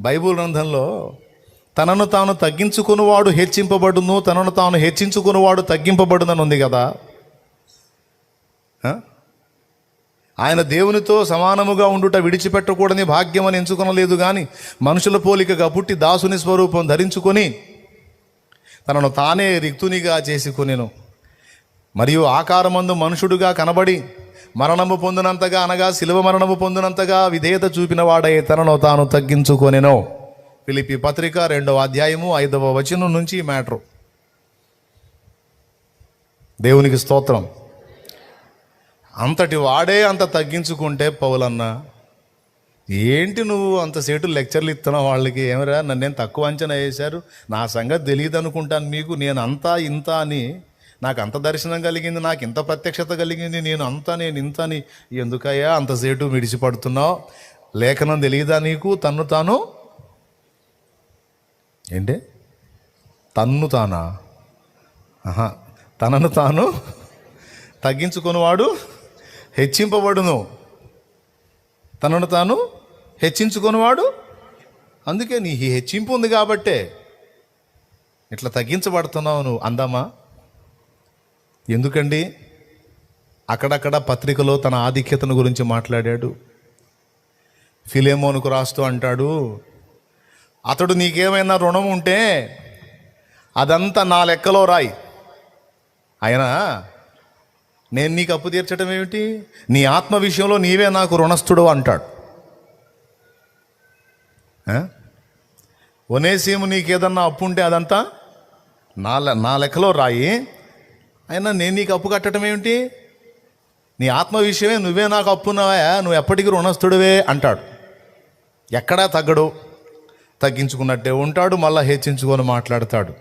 Bible గ్రంథంలో తనను తాను తగ్గించుకునివాడు హెచ్చింపబడును తనను తాను హెచ్చించుకునివాడు తగ్గింపబడునని ఉంది కదా. ఆయన దేవునితో సమానముగా ఉండుట విడిచిపెట్టకూడని భాగ్యమని ఎంచుకొనలేదు కానీ మనుషుల పోలికగా పుట్టి దాసుని స్వరూపం ధరించుకొని తనను తానే రిక్తునిగా చేసుకునేను. మరియు ఆకారమందు మనుషుడుగా కనబడి మరణము పొందినంతగా అనగా శిలువ మరణము పొందినంతగా విధేయత చూపిన వాడై తనను తాను తగ్గించుకొనెను. పిలిపి పత్రిక రెండవ అధ్యాయము ఐదవ వచనం నుంచి మ్యాటరు. దేవునికి స్తోత్రం. అంతటి వాడే అంత తగ్గించుకుంటే పౌలన్న ఏంటి నువ్వు అంతసేటు లెక్చర్లు ఇస్తున్నావు వాళ్ళకి? ఏమరా నన్నేం తక్కువ అంచనా వేశారు? నా సంగతి తెలియదు అనుకుంటాను మీకు నేను అంతా ఇంత అని నాకు అంత దర్శనం కలిగింది నాకు ఇంత ప్రత్యక్షత కలిగింది నేను అంతా నేను ఇంత అని ఎందుకయ్యా అంతసేటు మిడిచిపడుతున్నావు లేఖనం తెలియదా నీకు? తన్ను తాను? ఏంటి? తన్ను తానా? ఆహా తనను తాను తగ్గించుకునివాడు హెచ్చింపబడును. తనను తాను హెచ్చించుకునివాడు? అందుకే నీ ఈ హెచ్చింపు ఉంది కాబట్టే. ఇట్లా తగ్గించబడుతున్నావు నువ్వు అందామా? ఎందుకండి? అక్కడక్కడ పత్రికలో తన ఆధిక్యతను గురించి మాట్లాడాడు. ఫిలేమోనుకు రాస్తూ అంటాడు అతడు నీకేమైనా రుణం ఉంటే అదంతా నా లెక్కలో రాయి. అయినా నేను నీకు అప్పు తీర్చడం ఏమిటి? నీ ఆత్మ విషయంలో నీవే నాకు రుణస్థుడు అంటాడు. ఒనేసీము నీకేదన్నా అప్పు ఉంటే అదంతా నా లె- నా లెక్కలో రాయి. అయినా నేను నీకు అప్పు కట్టడం ఏమిటి? నీ ఆత్మ విషయమే నువ్వే నాకు అప్పున్నావా నువ్వు ఎప్పటికీ రుణస్థుడివే అంటాడు. ఎక్కడా తగ్గడు. తగ్గించుకున్నట్టే ఉంటాడు మళ్ళీ హెచ్చించుకొని మాట్లాడతాడు.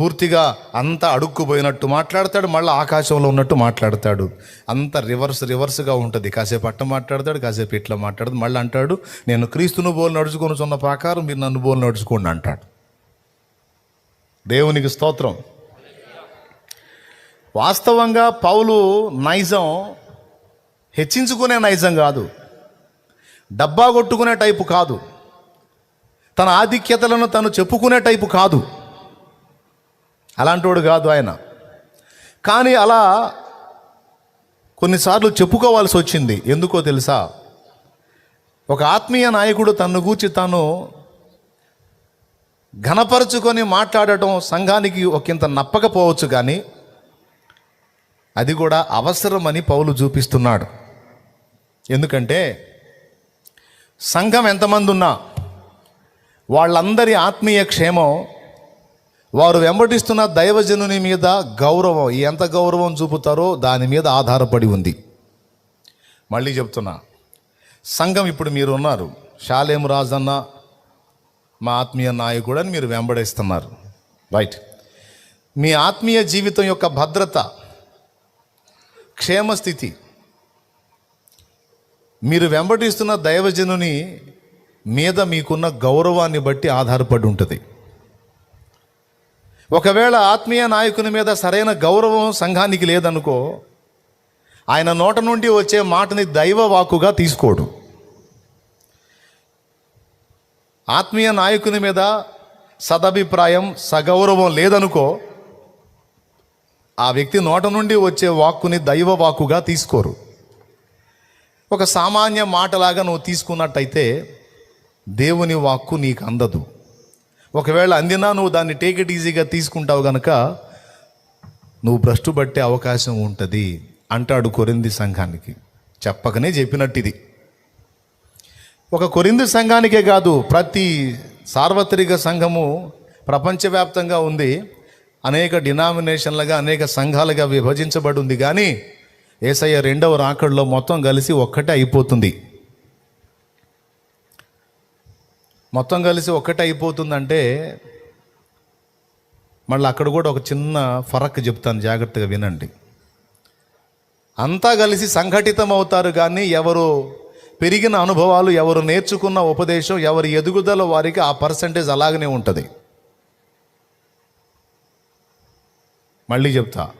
పూర్తిగా అంత అడుక్కుపోయినట్టు మాట్లాడతాడు మళ్ళీ ఆకాశంలో ఉన్నట్టు మాట్లాడతాడు. అంత రివర్స్ రివర్స్గా ఉంటుంది. కాసేపు అట్ట మాట్లాడతాడు కాసేపు ఇట్లా మాట్లాడదు మళ్ళీ అంటాడు నేను క్రీస్తును బోలు నడుచుకొని ఉన్న ప్రకారం మీరు నన్ను బోలు నడుచుకోండి అంటాడు. దేవునికి స్తోత్రం. వాస్తవంగా పౌలు నైజం హెచ్చించుకునే నైజం కాదు. డబ్బా కొట్టుకునే టైపు కాదు. తన ఆధిక్యతలను తను చెప్పుకునే టైపు కాదు. అలాంటోడు కాదు ఆయన. కానీ అలా కొన్నిసార్లు చెప్పుకోవాల్సి వచ్చింది. ఎందుకో తెలుసా? ఒక ఆత్మీయ నాయకుడు తన్ను గూర్చి తాను ఘనపరుచుకొని మాట్లాడటం సంఘానికి ఒకంత నప్పకపోవచ్చు కానీ అది కూడా అవసరమని పౌలు చూపిస్తున్నాడు. ఎందుకంటే సంఘం ఎంతమంది ఉన్నా వాళ్ళందరి ఆత్మీయ క్షేమం వారు వెంబడిస్తున్న దైవజనుని మీద గౌరవం ఎంత గౌరవం చూపుతారో దాని మీద ఆధారపడి ఉంది. మళ్ళీ చెప్తున్నా సంఘం ఇప్పుడు మీరు ఉన్నారు. షాలేం రాజన్న మా ఆత్మీయ నాయకుడు అని మీరు వెంబడిస్తున్నారు. రైట్. మీ ఆత్మీయ జీవితం యొక్క భద్రత క్షేమస్థితి. మీరు వెంబడిస్తున్న దైవజనుని మీద మీకున్న గౌరవాన్ని బట్టి ఆధారపడి ఉంటుంది. ఒకవేళ ఆత్మీయ నాయకుని మీద సరైన గౌరవం సంఘానికి లేదనుకో ఆయన నోట నుండి వచ్చే మాటని దైవ వాక్కుగా తీసుకోడు. ఆత్మీయ నాయకుని మీద సదభిప్రాయం సగౌరవం లేదనుకో ఆ వ్యక్తి నోట నుండి వచ్చే వాక్కుని దైవ వాక్కుగా తీసుకోరు. ఒక సామాన్య మాటలాగా నువ్వు తీసుకున్నట్టయితే దేవుని వాక్కు నీకు అందదు. ఒకవేళ అందినా నువ్వు దాన్ని టేక్ ఇట్ ఈజీగా తీసుకుంటావు గనక నువ్వు భ్రష్టు పట్టే అవకాశం ఉంటుంది అంటాడు కొరింది సంఘానికి. చెప్పకనే చెప్పినట్టు ఇది ఒక కొరింది సంఘానికే కాదు ప్రతి సార్వత్రిక సంఘము ప్రపంచవ్యాప్తంగా ఉంది. అనేక డినామినేషన్లుగా అనేక సంఘాలుగా విభజించబడి ఉంది కానీ ఏసయ్య రెండవ రాకడలో మొత్తం కలిసి ఒక్కటే అయిపోతుంది. మొత్తం కలిసి ఒక్కటే అయిపోతుందంటే మళ్ళీ అక్కడ కూడా ఒక చిన్న ఫరక్ చెప్తాను జాగ్రత్తగా వినండి. అంతా కలిసి సంఘటితం అవుతారు కానీ ఎవరు పెరిగిన అనుభవాలు ఎవరు నేర్చుకున్న ఉపదేశం ఎవరి ఎదుగుదల వారికి ఆ పర్సంటేజ్ అలాగనే ఉంటుంది. మళ్ళీ చెప్తా.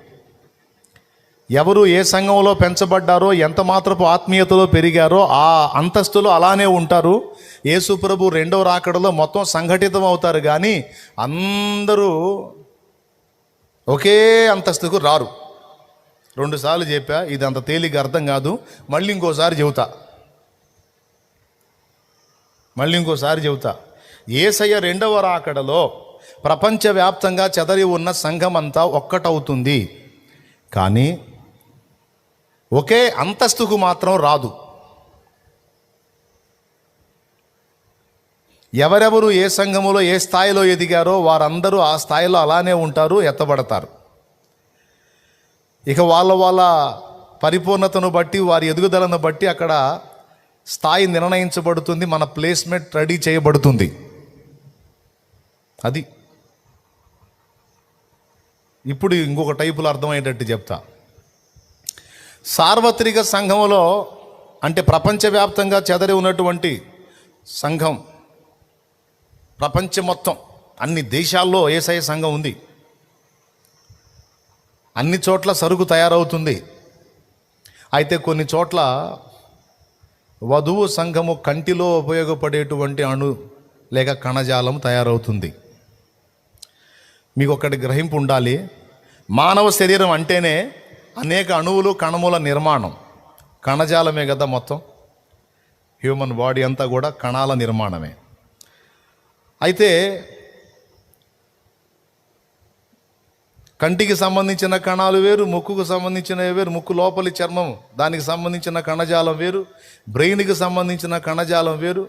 ఎవరు ఏ సంఘంలో పెంచబడ్డారో ఎంత మాత్రపు ఆత్మీయతలో పెరిగారో ఆ అంతస్తులు అలానే ఉంటారు. యేసుప్రభు రెండవ రాకడలో మొత్తం సంఘటితం అవుతారు కానీ అందరూ ఒకే అంతస్తుకు రారు. రెండుసార్లు చెప్పా ఇది అంత తేలిక అర్థం కాదు. మళ్ళీ ఇంకోసారి చెబుతా. మళ్ళీ ఇంకోసారి చెబుతా. ఏసయ్య రెండవ రాకడలో ప్రపంచవ్యాప్తంగా చెదరి ఉన్న సంఘం అంతా ఒక్కటవుతుంది. కానీ ఒకే అంతస్తుకు మాత్రం రాదు. ఎవరెవరు ఏ సంఘములో ఏ స్థాయిలో ఎదిగారో వారందరూ ఆ స్థాయిలో అలానే ఉంటారు ఎత్తబడతారు. ఇక వాళ్ళ వాళ్ళ పరిపూర్ణతను బట్టి వారి ఎదుగుదలను బట్టి అక్కడ స్థాయి నిర్ణయించబడుతుంది మన ప్లేస్మెంట్ రెడీ చేయబడుతుంది. అది. ఇప్పుడు ఇంకొక టైపులో అర్థమయ్యేటట్టు చెప్తా. సార్వత్రిక సంఘములో అంటే ప్రపంచవ్యాప్తంగా చెదరి ఉన్నటువంటి సంఘం ప్రపంచం మొత్తం అన్ని దేశాల్లో ఏసఐ సంఘం ఉంది. అన్ని చోట్ల సరుకు తయారవుతుంది. అయితే కొన్ని చోట్ల వధువు సంఘము కంటిలో ఉపయోగపడేటువంటి అణు లేక కణజాలం తయారవుతుంది. మీకు ఒకటి గ్రహింపు ఉండాలి మానవ శరీరం అంటేనే అనేక అణువులు కణముల నిర్మాణం. కణజాలమే కదా మొత్తం. హ్యూమన్ బాడీ అంతా కూడా కణాల నిర్మాణమే. అయితే కంటికి సంబంధించిన కణాలు వేరు ముక్కుకు సంబంధించిన వేరు ముక్కు లోపలి చర్మం దానికి సంబంధించిన కణజాలం వేరు బ్రెయిన్కి సంబంధించిన కణజాలం వేరు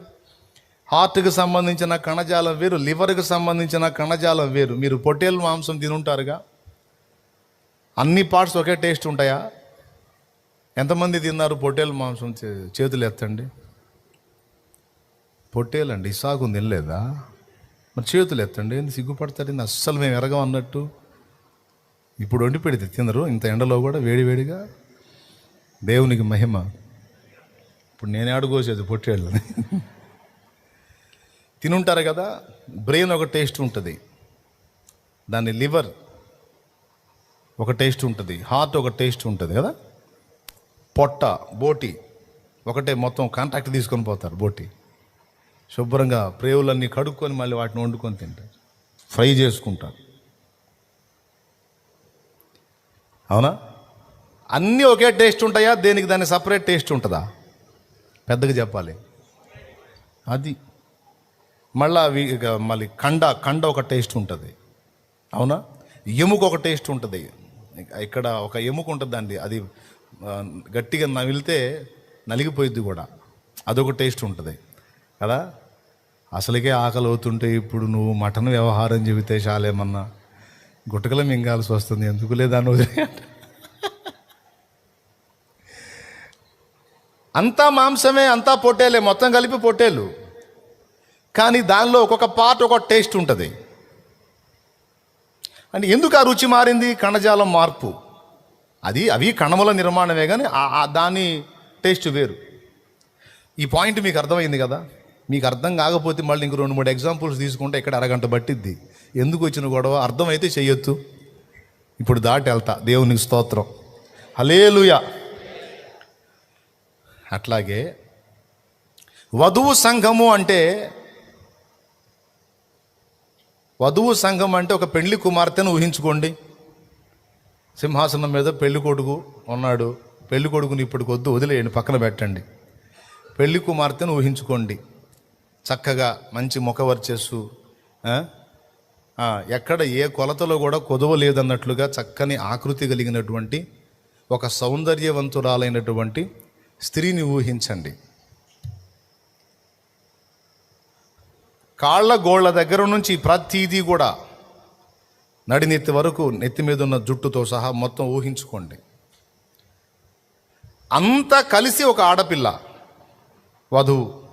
హార్ట్కి సంబంధించిన కణజాలం వేరు లివర్కి సంబంధించిన కణజాలం వేరు. మీరు పొట్టేలు మాంసం తినుంటారుగా? అన్ని పార్ట్స్ ఒకే టేస్ట్ ఉంటాయా? ఎంతమంది తిన్నారు పొట్టేలు మాంసం చే- చేతులు ఎత్తండి? పొట్టేలండి ఇసాకు తినలేదా? మరి చేతులు ఎత్తండి ఎందుకు సిగ్గుపడతారు? అస్సలు మేము ఎరగం అన్నట్టు? ఇప్పుడు వండి పెడితే తినరు ఇంత ఎండలో కూడా వేడివేడిగా దేవునికి మహిమ. ఇప్పుడు నేను ఆడుకోసేది పొట్టేళ్ళని. తినుంటారు కదా బ్రెయిన్ ఒక టేస్ట్ ఉంటుంది. దాని లివర్ ఒక టేస్ట్ ఉంటుంది. హార్ట్ ఒక టేస్ట్ ఉంటుంది కదా. పొట్ట బోటి ఒకటే మొత్తం కాంటాక్ట్ తీసుకొని పోతారు బోటి. శుభ్రంగా ప్రేవులన్నీ కడుక్కొని మళ్ళీ వాటిని వండుకొని తింటారు. ఫ్రై చేసుకుంటారు. అవునా? అన్నీ ఒకే టేస్ట్ ఉంటాయా? దేనికి దాని సపరేట్ టేస్ట్ ఉంటుందా? పెద్దగా చెప్పాలి. అది. మళ్ళీ అవి ఇక మళ్ళీ కండ కండ ఒక టేస్ట్ ఉంటుంది. అవునా? ఎముక ఒక టేస్ట్ ఉంటుంది. ఇక్కడ ఒక ఎముక ఉంటుందండి. అది గట్టిగా నమిలితే నలిగిపోయిద్ది కూడా. అదొక టేస్ట్ ఉంటుంది. కదా? అసలుకే ఆకలి అవుతుంటే ఇప్పుడు నువ్వు మటన్ వ్యవహారం చెబితే చాలేమన్నా? గుట్టకల మింగాల్సి వస్తుంది. ఎందుకు లేదని వదిలే? అంతా మాంసమే అంతా పొట్టేలే. మొత్తం కలిపి పొట్టేలు. కానీ దానిలో ఒక్కొక్క పార్ట్ ఒక్కొక్క టేస్ట్ ఉంటుంది. అంటే ఎందుకు ఆ రుచి మారింది? కణజాలం మార్పు. అది అవి కణముల నిర్మాణమే కానీ దాని టేస్ట్ వేరు. ఈ పాయింట్ మీకు అర్థమైంది కదా? మీకు అర్థం కాకపోతే మళ్ళీ ఇంక రెండు మూడు ఎగ్జాంపుల్స్ తీసుకుంటే ఇక్కడ అరగంట పట్టిద్ది. ఎందుకు వచ్చిన గొడవ? అర్థమైతే చెయ్యొచ్చు ఇప్పుడు దాటి వెళ్తా. దేవునికి స్తోత్రం. హలేలుయా అట్లాగే వధువు సంఘము అంటే వధువు సంఘం అంటే ఒక పెళ్ళి కుమార్తెను ఊహించుకోండి. సింహాసనం మీద పెళ్ళి కొడుకు ఉన్నాడు. పెళ్ళి కొడుకుని ఇప్పుడు కొద్దు వదిలేయండి పక్కన పెట్టండి. పెళ్ళి కుమార్తెను ఊహించుకోండి. చక్కగా మంచి ముఖవర్చస్సు ఎక్కడ ఏ కొలతలో కూడా కొదవ లేదన్నట్లుగా చక్కని ఆకృతి కలిగినటువంటి ఒక సౌందర్యవంతురాలైనటువంటి స్త్రీని ఊహించండి. కాళ్ళ గోళ్ళ దగ్గర నుంచి ప్రతిదీ కూడా నడినెత్తి వరకు నెత్తి మీద ఉన్న జుట్టుతో సహా మొత్తం ఊహించుకోండి. అంతా కలిసి ఒక ఆడపిల్ల వధువు.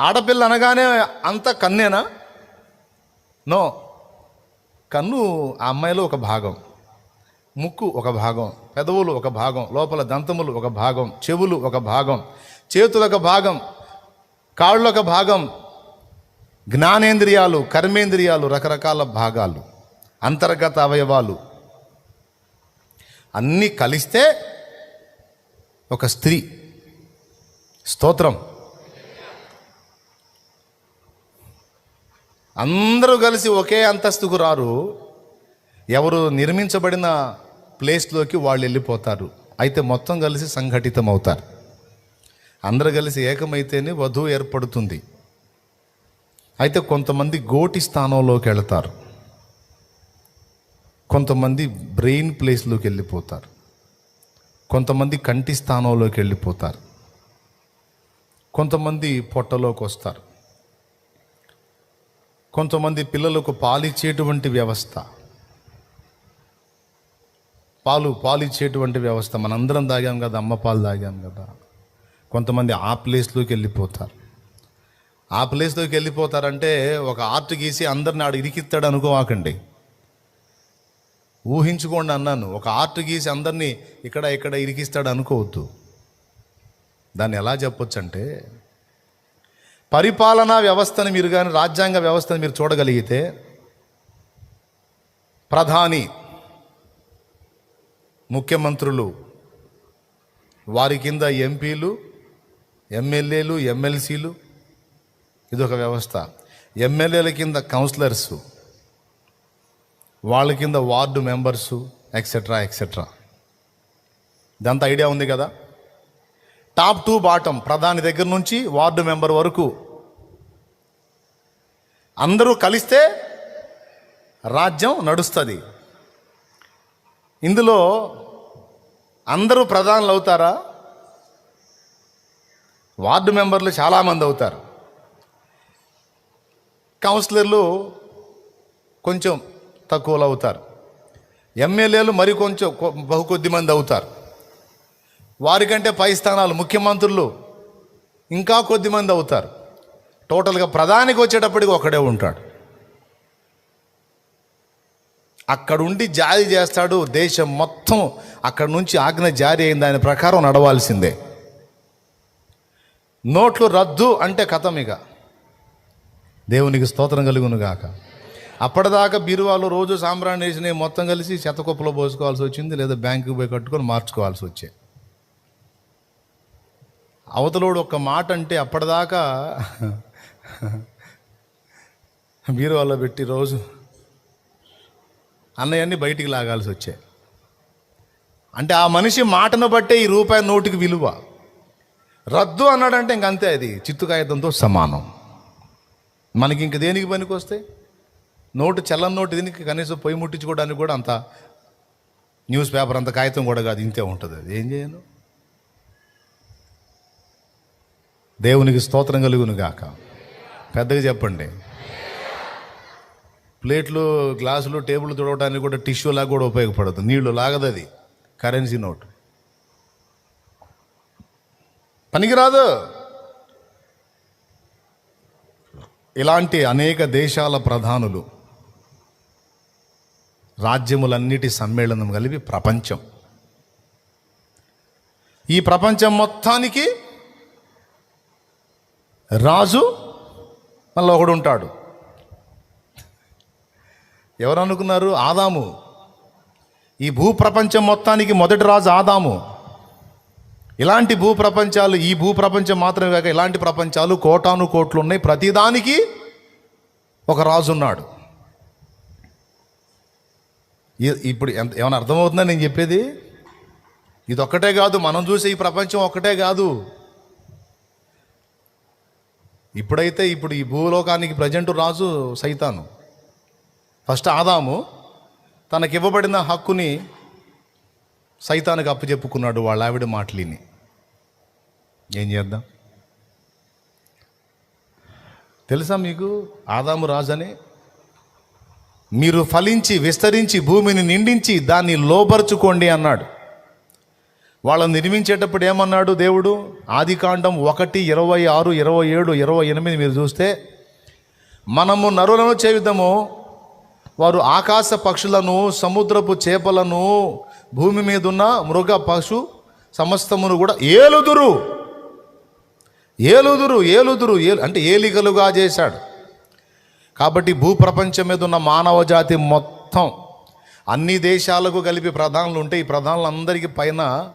ఆడపిల్ల అనగానే అంత కన్నేనా? నో. కన్ను ఆ అమ్మాయిలో ఒక భాగం ముక్కు ఒక భాగం పెదవులు ఒక భాగం లోపల దంతములు ఒక భాగం చెవులు ఒక భాగం చేతులు ఒక భాగం కాళ్ళు ఒక భాగం జ్ఞానేంద్రియాలు కర్మేంద్రియాలు రకరకాల భాగాలు అంతర్గత అవయవాలు. అన్నీ కలిస్తే ఒక స్త్రీ. స్తోత్రం. అందరూ కలిసి ఒకే అంతస్తుకు రారు. ఎవరు నిర్మించబడిన ప్లేస్లోకి వాళ్ళు వెళ్ళిపోతారు. అయితే మొత్తం కలిసి సంఘటితం అవుతారు అందరు కలిసి ఏకమైతేనే వధువు ఏర్పడుతుంది. అయితే కొంతమంది గోటి స్థానంలోకి వెళతారు. కొంతమంది బ్రెయిన్ ప్లేస్లోకి వెళ్ళిపోతారు. కొంతమంది కంటి స్థానంలోకి వెళ్ళిపోతారు. కొంతమంది పొట్టలోకి వస్తారు. కొంతమంది పిల్లలకు పాలిచ్చేటువంటి వ్యవస్థ. పాలు పాలిచ్చేటువంటి వ్యవస్థ. మనందరం తాగాం కదా అమ్మ పాలు తాగాం కదా. కొంతమంది ఆ ప్లేస్లోకి వెళ్ళిపోతారు. ఆ ప్లేస్లోకి వెళ్ళిపోతారంటే ఒక ఆర్ట్ గీసి అందరిని ఆడ ఇరికిస్తాడు అనుకోవాకండి ఊహించుకోండి అన్నాను ఒక ఆర్ట్ గీసి అందరినీ ఇక్కడ ఇక్కడ ఇరికిస్తాడు అనుకోవద్దు. దాన్ని ఎలా చెప్పొచ్చు అంటే పరిపాలనా వ్యవస్థను మీరు కానీ రాజ్యాంగ వ్యవస్థను మీరు చూడగలిగితే ప్రధాని ముఖ్యమంత్రులు వారి కింద ఎంపీలు ఎమ్మెల్యేలు ఎమ్మెల్సీలు ఇదొక వ్యవస్థ. ఎమ్మెల్యేల కింద కౌన్సిలర్సు వాళ్ళ కింద వార్డు మెంబర్సు ఎక్సెట్రా ఎక్సెట్రా ఇదంతా ఐడియా ఉంది కదా? టాప్ టు బాటం ప్రధాని దగ్గర నుంచి వార్డు మెంబర్ వరకు. అందరూ కలిస్తే రాజ్యం నడుస్తుంది. ఇందులో అందరూ ప్రధానులు అవుతారా? వార్డు మెంబర్లు చాలామంది అవుతారు. కౌన్సిలర్లు కొంచెం తక్కువలో అవుతారు. ఎమ్మెల్యేలు మరి కొంచెం కొ- బహు కొద్ది మంది అవుతారు. వారికంటే పై స్థానాలు ముఖ్యమంత్రులు ఇంకా కొద్ది మంది అవుతారు. టోటల్గా ప్రధానికి వచ్చేటప్పటికి ఒకడే ఉంటాడు. అక్కడుండి జారీ చేస్తాడు దేశం మొత్తం. అక్కడ నుంచి ఆజ్ఞ జారీ అయిన దాని ప్రకారం నడవాల్సిందే. నోట్లు రద్దు అంటే కథం ఇక. దేవునికి స్తోత్రం కలుగును గాక. అప్పటిదాకా బీరువాలో రోజు సాంబ్రాణి వేసినవి మొత్తం కలిసి చెత్తకుప్పలో పోసుకోవాల్సి వచ్చింది లేదా బ్యాంకుకి పోయి కట్టుకొని మార్చుకోవాల్సి వచ్చే అవతలోడు ఒక మాట అంటే అప్పటిదాకా బీరువాలో పెట్టి రోజు అన్నయ్యన్ని బయటికి లాగాల్సి వచ్చాయి అంటే ఆ మనిషి మాటను బట్టే ఈ రూపాయి నోటికి విలువ. రద్దు అన్నాడంటే ఇంక అంతే అది. చిత్తుకాగితంతో సమానం. మనకి ఇంక దేనికి పనికి వస్తాయి నోటు చల్లని నోటు దీనికి? కనీసం పొయ్యి ముట్టించుకోవడానికి కూడా అంత న్యూస్ పేపర్ అంత కాగితం కూడా కాదు ఇంతే ఉంటుంది అది. ఏం చేయను? దేవునికి స్తోత్రం కలుగును గాక. పెద్దగా చెప్పండి. ప్లేట్లు గ్లాసులు టేబుల్ తుడవడానికి కూడా టిష్యూ లాగా కూడా ఉపయోగపడదు. నీళ్ళు లాగదు అది. Currency note. పనికిరాదు. ఇలాంటి అనేక దేశాల ప్రధానులు రాజ్యములన్నిటి సమ్మేళనం కలిపి ప్రపంచం. ఈ ప్రపంచం మొత్తానికి రాజు మళ్ళీ ఒకడు ఉంటాడు. ఎవరు అనుకున్నారు? ఆదాము. ఈ భూప్రపంచం మొత్తానికి మొదటి రాజు ఆదాము. ఇలాంటి భూప్రపంచాలు ఈ భూప్రపంచం మాత్రమే కాక ఇలాంటి ప్రపంచాలు కోటాను కోట్లు ఉన్నాయి ప్రతిదానికి ఒక రాజు ఉన్నాడు ఇప్పుడు ఎంత ఏమైనా అర్థమవుతుందా నేను చెప్పేది? ఇది ఒక్కటే కాదు మనం చూసే ఈ ప్రపంచం ఒక్కటే కాదు. ఇప్పుడైతే ఇప్పుడు ఈ భూలోకానికి ప్రజెంట్ రాజు సైతాను. ఫస్ట్ ఆదాము తనకివ్వబడిన హక్కుని సైతానికి అప్పచెప్పుకున్నాడు వాళ్ళ ఆవిడ మాటలిని. ఏం చేద్దాం? తెలుసా మీకు? ఆదాము రాజని మీరు ఫలించి విస్తరించి భూమిని నిండించి దాన్ని లోపరుచుకోండి అన్నాడు. వాళ్ళని నిర్మించేటప్పుడు ఏమన్నాడు దేవుడు? ఆదికాండం ఒకటి ఇరవై ఆరు ఇరవై ఏడు ఇరవై ఎనిమిది మీరు చూస్తే మనము నరులను చేయుదము వారు ఆకాశ పక్షులను సముద్రపు చేపలను భూమి మీద ఉన్న మృగ పశు సమస్తమును కూడా ఏలుదురు. ఏలుదురు ఏలుదురు ఏలు అంటే ఏలికలుగా చేశాడు. కాబట్టి భూప్రపంచం మీద ఉన్న మానవ జాతి మొత్తం అన్ని దేశాలకు కలిపి ప్రధానులు ఉంటే ఈ ప్రధానులందరికీ పైన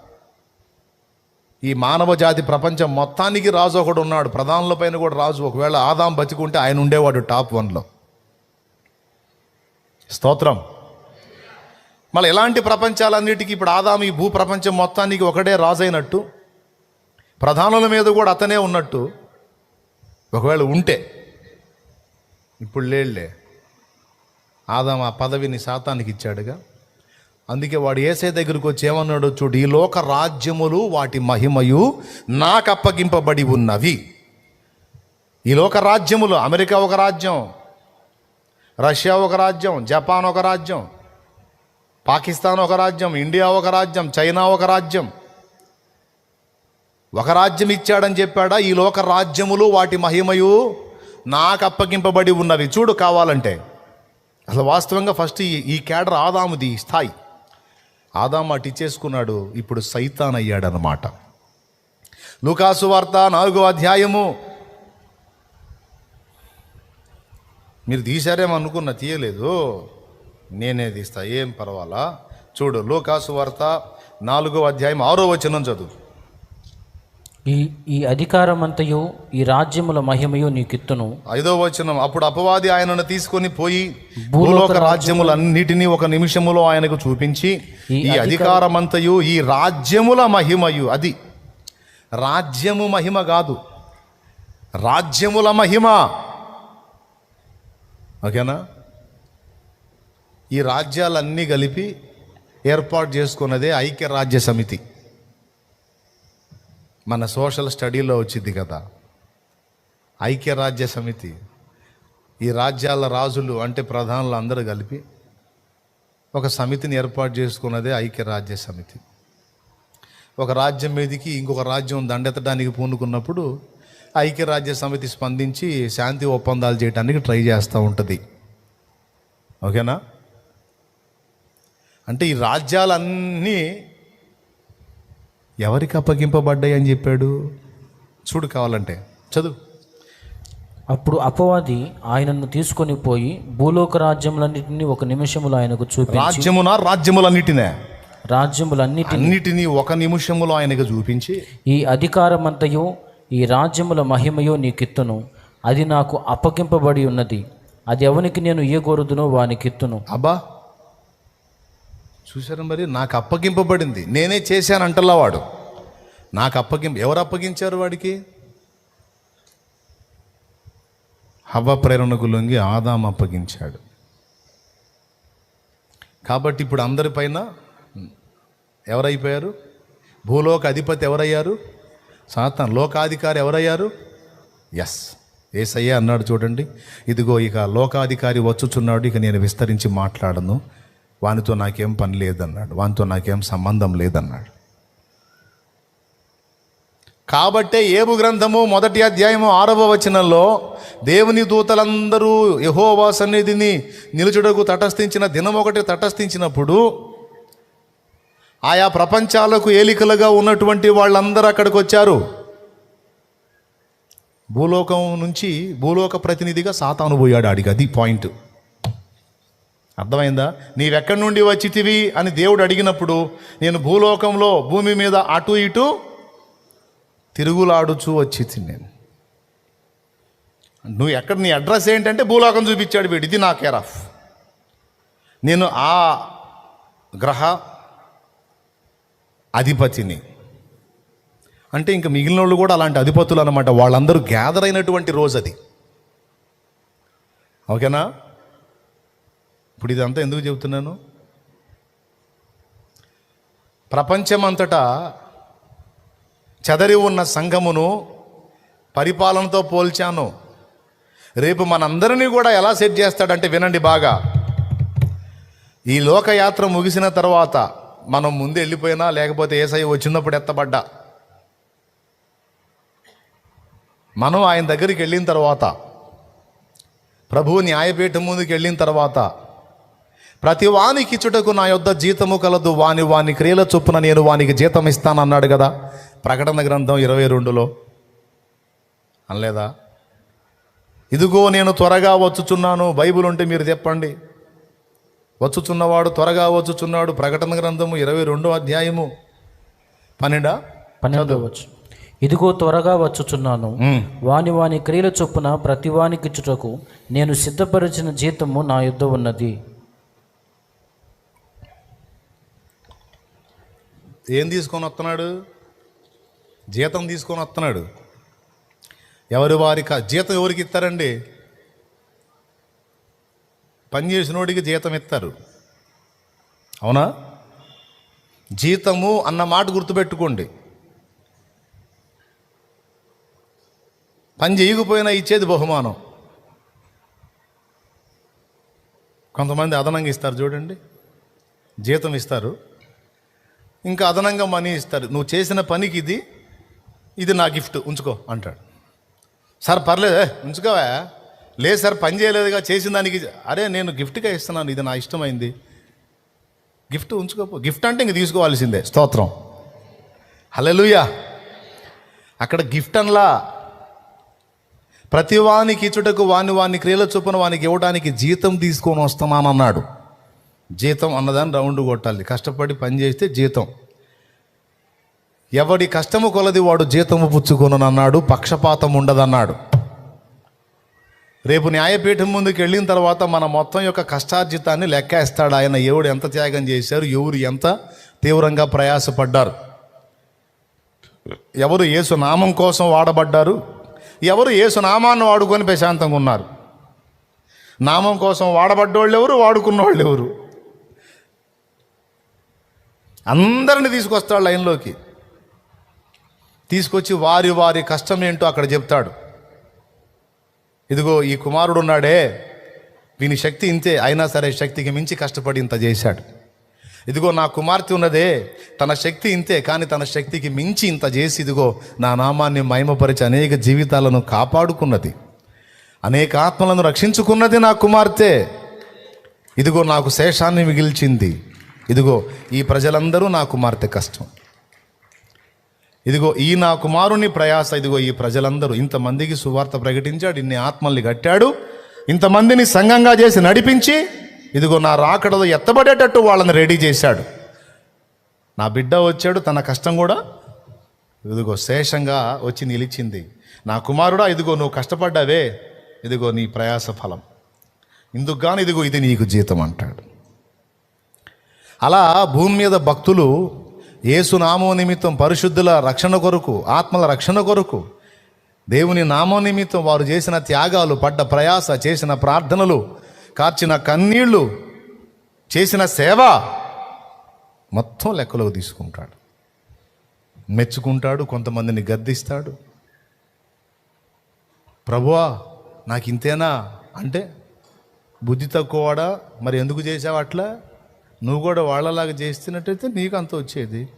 ఈ మానవ జాతి ప్రపంచం మొత్తానికి రాజు ఒకడు ఉన్నాడు. ప్రధానుల పైన కూడా రాజు. ఒకవేళ ఆదాం బతికుంటే ఆయన ఉండేవాడు టాప్ వన్లో. స్తోత్రం. మళ్ళీ ఎలాంటి ప్రపంచాలన్నిటికీ ఇప్పుడు ఆదాం ఈ భూ ప్రపంచం మొత్తానికి ఒకడే రాజు అయినట్టు ప్రధానుల మీద కూడా అతనే ఉన్నట్టు ఒకవేళ ఉంటే ఇప్పుడు లేళ్ళే. ఆదాం ఆ పదవిని శాతానికి ఇచ్చాడుగా. అందుకే వాడు ఏసే దగ్గరికి వచ్చి ఏమన్నాడు చూడు ఈ లోక రాజ్యములు వాటి మహిమయు నాకు అప్పగింపబడి ఉన్నవి. ఈ లోక రాజ్యములు అమెరికా ఒక రాజ్యం రష్యా ఒక రాజ్యం జపాన్ ఒక రాజ్యం పాకిస్తాన్ ఒక రాజ్యం ఇండియా ఒక రాజ్యం చైనా ఒక రాజ్యం ఒక రాజ్యం ఇచ్చాడని చెప్పాడా? ఈ లోక రాజ్యములు వాటి మహిమయు నాకు అప్పగింపబడి ఉన్నవి. చూడు కావాలంటే. అసలు వాస్తవంగా ఫస్ట్ ఈ ఈ కేడర్ ఆదాముది స్థాయి. ఆదాము అటు ఇచ్చేసుకున్నాడు. ఇప్పుడు సైతాన్ అయ్యాడనమాట లూకాసు వార్త నాలుగో అధ్యాయము. మీరు తీశారేమో అనుకున్న తీయలేదు. నేనే తీస్తా ఏం పర్వాలా? చూడు లూకాసు వార్త నాలుగో అధ్యాయం ఆరో వచనం చదువు. ఈ ఈ అధికారమంతయు ఈ రాజ్యముల మహిమయు నీకిత్తును. ఐదో వచనం అప్పుడు అపవాది ఆయనను తీసుకొని పోయి భూలోక రాజ్యములన్నిటినీ ఒక నిమిషములో ఆయనకు చూపించి ఈ అధికారమంతయు ఈ రాజ్యముల మహిమయు అది రాజ్యము మహిమ కాదు. రాజ్యముల మహిమ. ఓకేనా? ఈ రాజ్యాలన్నీ కలిపి ఏర్పాటు చేసుకున్నదే ఐక్యరాజ్య సమితి. మన సోషల్ స్టడీలో వచ్చింది కదా. ఐక్యరాజ్య సమితి. ఈ రాజ్యాల రాజులు అంటే ప్రధానులు అందరూ కలిపి ఒక సమితిని ఏర్పాటు చేసుకున్నదే ఐక్యరాజ్య సమితి. ఒక రాజ్యం మీదకి ఇంకొక రాజ్యం దండెత్తడానికి పూనుకున్నప్పుడు ఐక్యరాజ్య సమితి స్పందించి శాంతి ఒప్పందాలు చేయడానికి ట్రై చేస్తూ ఉంటుంది. ఓకేనా? అంటే ఈ రాజ్యాలన్నీ ఎవరికి అప్పగింపబడ్డాయి అని చెప్పాడు? చూడు కావాలంటే. చదువు. అప్పుడు అపవాది ఆయనను తీసుకొని పోయి భూలోక రాజ్యములన్నిటినీ ఒక నిమిషములో ఆయనకు చూపి రాజ్యమున రాజ్యములన్నిటినే? రాజ్యములన్నిటి అన్నిటినీ ఒక నిమిషములో ఆయనకు చూపించి ఈ అధికారమంతయు ఈ రాజ్యముల మహిమయు నీకిత్తును. అది నాకు అప్పగింపబడి ఉన్నది. అది ఎవనికి నేను ఏ గోరుదునో వానికిత్తును. అబ్బా! చూసారా మరి? నాకు అప్పగింపబడింది. నేనే చేశాను చేశానంటల్లా వాడు. నాకు అప్పగింపు ఎవరు అప్పగించారు వాడికి? హవ్వ ప్రేరణకు లొంగి ఆదాం అప్పగించాడు. కాబట్టి ఇప్పుడు అందరిపైన ఎవరైపోయారు? భూలోక అధిపతి ఎవరయ్యారు? సాతాన్ లోకాధికారి ఎవరయ్యారు? ఎస్ ఏసయ్య అన్నాడు చూడండి. ఇదిగో ఇక లోకాధికారి వచ్చుచున్నాడు. ఇక నేను విస్తరించి మాట్లాడను. వానితో నాకేం పని లేదన్నాడు. వానితో నాకేం సంబంధం లేదన్నాడు. కాబట్టే ఏబు గ్రంథము మొదటి అధ్యాయము ఆరవ వచనంలో దేవుని దూతలందరూ యహోవా సన్నిధిని నిలుచుటకు తటస్థించిన దినం ఒకటి తటస్థించినప్పుడు ఆయా ప్రపంచాలకు ఏలికలుగా ఉన్నటువంటి వాళ్ళందరూ అక్కడికి వచ్చారు. భూలోకం నుంచి భూలోక ప్రతినిధిగా సాతాను పోయాడు అది పాయింట్. అర్థమైందా? నీవెక్కడి నుండి వచ్చితివి అని దేవుడు అడిగినప్పుడు నేను భూలోకంలో భూమి మీద అటు ఇటు తిరుగులాడుచూ వచ్చి నేను. నువ్వు ఎక్కడ నీ అడ్రస్ ఏంటంటే భూలోకం చూపించాడు వీడు. ఇది నా కేర్ ఆఫ్ నేను ఆ గ్రహ అధిపతిని. అంటే ఇంకా మిగిలిన వాళ్ళు కూడా అలాంటి అధిపతులు అనమాట వాళ్ళందరూ గ్యాదర్ అయినటువంటి రోజు అది. ఓకేనా? ఇప్పుడు ఇదంతా ఎందుకు చెబుతున్నాను? ప్రపంచమంతటా చెదరి ఉన్న సంఘమును పరిపాలనతో పోల్చాను. రేపు మనందరినీ కూడా ఎలా సెట్ చేస్తాడంటే వినండి బాగా. ఈ లోకయాత్ర ముగిసిన తర్వాత మనం ముందు వెళ్ళిపోయినా లేకపోతే ఏసఐ వచ్చినప్పుడు ఎత్తబడ్డా? మనం ఆయన దగ్గరికి వెళ్ళిన తర్వాత ప్రభువు న్యాయపీఠం ముందుకు వెళ్ళిన తర్వాత ప్రతి వానికి ఇచ్చుటకు నా యొద్ద జీతము కలదు. వాని వాని క్రియల చొప్పున నేను వానికి జీతం ఇస్తానన్నాడు కదా. ప్రకటన గ్రంథం ఇరవై రెండులో. అనలేదా? ఇదిగో నేను త్వరగా వచ్చుచున్నాను. బైబిల్ ఉంటే మీరు చెప్పండి. వచ్చుచున్నవాడు త్వరగా వచ్చుచున్నాడు. ప్రకటన గ్రంథము ఇరవై రెండో అధ్యాయము. పన్నెండా? పన్నెండవచ్చు ఇదిగో త్వరగా వచ్చుచున్నాను. వాని వాని క్రియల చొప్పున ప్రతి వానికిచ్చుటకు నేను సిద్ధపరిచిన జీతము నా యుద్ధ ఉన్నది. ఏం తీసుకొని వస్తున్నాడు? జీతం తీసుకొని వస్తున్నాడు. ఎవరు వారి జీతం ఎవరికి ఇస్తారండి? పని చేసినోడికి జీతం ఇస్తారు. అవునా? జీతము అన్న మాట గుర్తుపెట్టుకోండి. పని చేయకపోయినా ఇచ్చేది బహుమానం. కొంతమంది అదనంగా ఇస్తారు చూడండి. జీతం ఇస్తారు. ఇంకా అదనంగా మనీ ఇస్తారు. నువ్వు చేసిన పనికి ఇది ఇది నా గిఫ్ట్ ఉంచుకో అంటాడు. సార్ పర్లేదు ఉంచుకోవా? లేదు సార్ పని చేయలేదుగా చేసిన దానికి అరే నేను గిఫ్ట్గా ఇస్తున్నాను ఇది నా ఇష్టమైంది. గిఫ్ట్ ఉంచుకోపో గిఫ్ట్ అంటే ఇంక తీసుకోవాల్సిందే స్తోత్రం. హలలుయా అక్కడ గిఫ్ట్ అనలా. ప్రతి వానికి ఇచ్చుటకు వాని వాని క్రియల చొప్పున వానికి ఇవ్వడానికి జీతం తీసుకొని వస్తున్నానన్నాడు. జీతం అన్నదాన్ని రౌండ్ కొట్టాలి. కష్టపడి పని చేస్తే జీతం. ఎవడి కష్టము కొలది వాడు జీతము పుచ్చుకొను అన్నాడు పక్షపాతం ఉండదన్నాడు. రేపు న్యాయపీఠం ముందుకు వెళ్ళిన తర్వాత మన మొత్తం యొక్క కష్టార్జితాన్ని లెక్కేస్తాడు ఆయన. ఎవడు ఎంత త్యాగం చేశారు ఎవరు ఎంత తీవ్రంగా ప్రయాసపడ్డారు. ఎవరు యేసు నామం కోసం వాడబడ్డారు ఎవరు యేసు నామాన్ని వాడుకొని ప్రశాంతంగా ఉన్నారు. నామం కోసం వాడబడ్డోళ్ళు ఎవరు వాడుకున్నోళ్ళు ఎవరు అందరిని తీసుకొస్తాడు లైన్లోకి. తీసుకొచ్చి వారి వారి కష్టం ఏంటో అక్కడ చెప్తాడు. ఇదిగో ఈ కుమారుడు ఉన్నాడే వీని శక్తి ఇంతే అయినా సరే శక్తికి మించి కష్టపడి ఇంత చేశాడు. ఇదిగో నా కుమార్తె ఉన్నదే తన శక్తి ఇంతే కానీ తన శక్తికి మించి ఇంత చేసి ఇదిగో నా నామాన్ని మహిమపరిచి అనేక జీవితాలను కాపాడుకున్నది. అనేక ఆత్మలను రక్షించుకున్నది నా కుమార్తె. ఇదిగో నాకు శేషాన్ని మిగిల్చింది. ఇదిగో ఈ ప్రజలందరూ నా కుమార్తె కష్టం. ఇదిగో ఈ నా కుమారుని ప్రయాస ఇదిగో ఈ ప్రజలందరూ. ఇంతమందికి సువార్త ప్రకటించాడు ఇన్ని ఆత్మల్ని కట్టాడు ఇంతమందిని సంఘంగా చేసి నడిపించి ఇదిగో నా రాకడలో ఎత్తబడేటట్టు వాళ్ళని రెడీ చేశాడు. నా బిడ్డ వచ్చాడు తన కష్టం కూడా ఇదిగో శేషంగా వచ్చి నిలిచింది. నా కుమారుడా ఇదిగో నువ్వు కష్టపడ్డావే ఇదిగో నీ ప్రయాస ఫలం. ఇందుకు గాను ఇదిగో ఇది నీకు జీతం అంటాడు. అలా భూమి మీద భక్తులు యేసు నామో నిమిత్తం పరిశుద్ధుల రక్షణ కొరకు ఆత్మల రక్షణ కొరకు దేవుని నామో నిమిత్తం వారు చేసిన త్యాగాలు పడ్డ ప్రయాస చేసిన ప్రార్థనలు కార్చిన కన్నీళ్ళు చేసిన సేవ మొత్తం లెక్కలోకి తీసుకుంటాడు. మెచ్చుకుంటాడు కొంతమందిని గద్దిస్తాడు. ప్రభువా నాకు ఇంతేనా అంటే బుద్ధి తక్కువవాడా మరి ఎందుకు చేసావు అట్లా? నువ్వు కూడా వాళ్ళలాగా చేస్తున్నట్టయితే నీకు అంత వచ్చేది.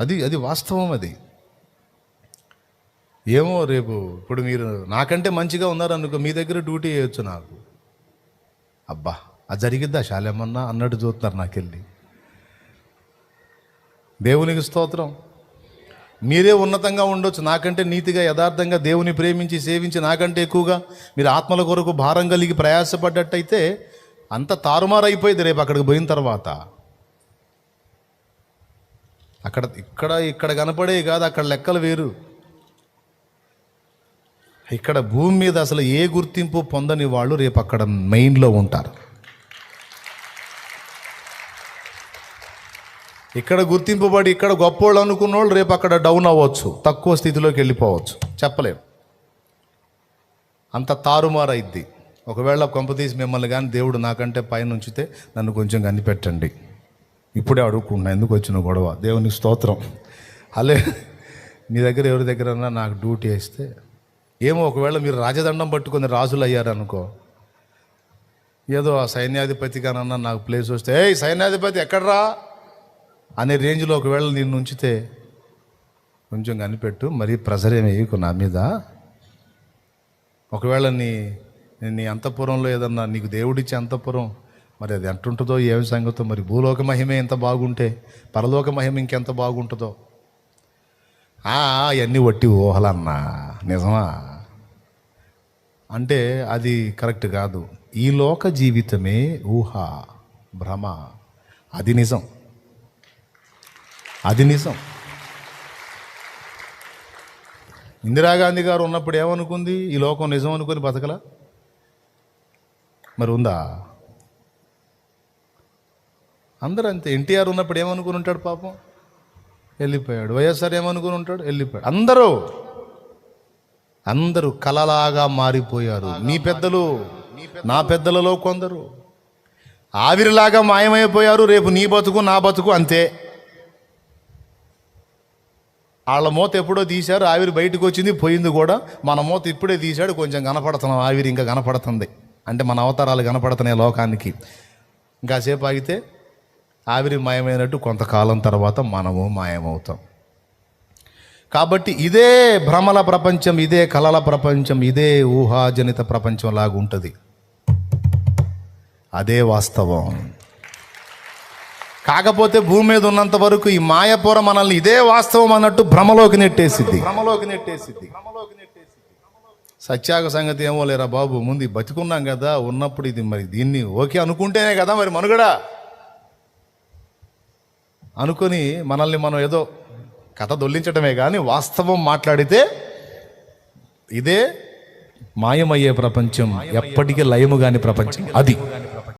అది అది వాస్తవం అది. ఏమో రేపు ఇప్పుడు మీరు నాకంటే మంచిగా ఉన్నారనుకో మీ దగ్గర డ్యూటీ చేయొచ్చు నాకు. అబ్బా అది జరిగిద్దా? శాలేమన్నా అన్నట్టు చూస్తున్నారు నాకెళ్ళి. దేవునికి స్తోత్రం. మీరే ఉన్నతంగా ఉండొచ్చు. నాకంటే నీతిగా యథార్థంగా దేవుని ప్రేమించి సేవించి నాకంటే ఎక్కువగా మీరు ఆత్మల కొరకు భారం కలిగి ప్రయాసపడ్డట్టయితే అంత తారుమారైపోయింది రేపు అక్కడికి పోయిన తర్వాత. అక్కడ ఇక్కడ ఇక్కడ కనపడే కాదు అక్కడ లెక్కలు వేరు. ఇక్కడ భూమి మీద అసలు ఏ గుర్తింపు పొందని వాళ్ళు రేపు అక్కడ మెయిన్లో ఉంటారు. ఇక్కడ గుర్తింపబడి ఇక్కడ గొప్పోళ్ళు అనుకున్న వాళ్ళు రేపు అక్కడ డౌన్ అవ్వచ్చు. తక్కువ స్థితిలోకి వెళ్ళిపోవచ్చు. చెప్పలేం. అంత తారుమారైద్ది. ఒకవేళ కొంపతీసి మిమ్మల్ని కానీ దేవుడు నాకంటే పైన ఉంచితే నన్ను కొంచెం కనిపెట్టండి. ఇప్పుడే అడుగుకుంటున్నా ఎందుకు వచ్చిన గొడవ? దేవుని స్తోత్రం. అలే మీ దగ్గర ఎవరి దగ్గరన్నా నాకు డ్యూటీ వేస్తే ఏమో ఒకవేళ మీరు రాజదండం పట్టుకొని రాజులు అయ్యారనుకో ఏదో ఆ సైన్యాధిపతి కానన్నా నాకు ప్లేస్ వస్తే ఏ సైన్యాధిపతి ఎక్కడ్రా? అనే రేంజ్లో ఒకవేళ నేను ఉంచితే కొంచెం కనిపెట్టు మరీ ప్రెజర్ ఏమి వేయకు నా మీద. ఒకవేళ నీ నీ అంతఃపురంలో ఏదన్నా నీకు దేవుడిచ్చే అంతఃపురం మరి అది ఎంటుంటుందో ఏమి సంగతో మరి భూలోక మహిమే ఎంత బాగుంటే పరలోక మహిమ ఇంకెంత బాగుంటుందో. ఆ అవన్నీ వట్టి ఊహలన్నా నిజమా? అంటే అది కరెక్ట్ కాదు. ఈ లోక జీవితమే ఊహ భ్రమ. అది నిజం. అది నిజం. ఇందిరాగాంధీ గారు ఉన్నప్పుడు ఏమనుకుంది? ఈ లోకం నిజం అనుకుని బతకలా? మరి ఉందా? అందరూ అంతే ఎన్టీఆర్ ఉన్నప్పుడు ఏమనుకుని ఉంటాడు పాపం? వెళ్ళిపోయాడు. వైఎస్ఆర్ ఏమనుకుని ఉంటాడు? వెళ్ళిపోయాడు. అందరూ అందరూ కలలాగా మారిపోయారు. మీ పెద్దలు నా పెద్దలలో కొందరు. ఆవిరిలాగా మాయమైపోయారు. రేపు నీ బతుకు నా బతుకు అంతే. వాళ్ళ మూత ఎప్పుడో తీశారు ఆవిరి బయటకు వచ్చింది పోయింది కూడా. మన మూత ఇప్పుడే తీశాడు కొంచెం కనపడుతున్నాం ఆవిరి ఇంకా కనపడుతుంది. అంటే మన అవతారాలు కనపడుతున్నాయి లోకానికి. ఇంకాసేపు ఆగితే ఆవిరి మాయమైనట్టు కొంతకాలం తర్వాత మనము మాయమవుతాం. కాబట్టి ఇదే భ్రమల ప్రపంచం ఇదే కలల ప్రపంచం ఇదే ఊహాజనిత ప్రపంచం లాగా ఉంటుంది అదే వాస్తవం. కాకపోతే భూమి మీద ఉన్నంత వరకు ఈ మాయపుర మనల్ని ఇదే వాస్తవం అన్నట్టు భ్రమలోకి నెట్టేసిద్ది. భ్రమలోకి నెట్టేసిద్ది. సత్యాగ సంగతి ఏమో లేరా బాబు ముందు బతికున్నాం కదా ఉన్నప్పుడు ఇది మరి దీన్ని ఓకే అనుకుంటేనే కదా మరి మనుగడా. అనుకొని మనల్ని మనం ఏదో కథ దొల్లించడమే కానీ వాస్తవం మాట్లాడితే ఇదే మాయమయ్యే ప్రపంచం ఎప్పటికీ లయము కాని ప్రపంచం. అది.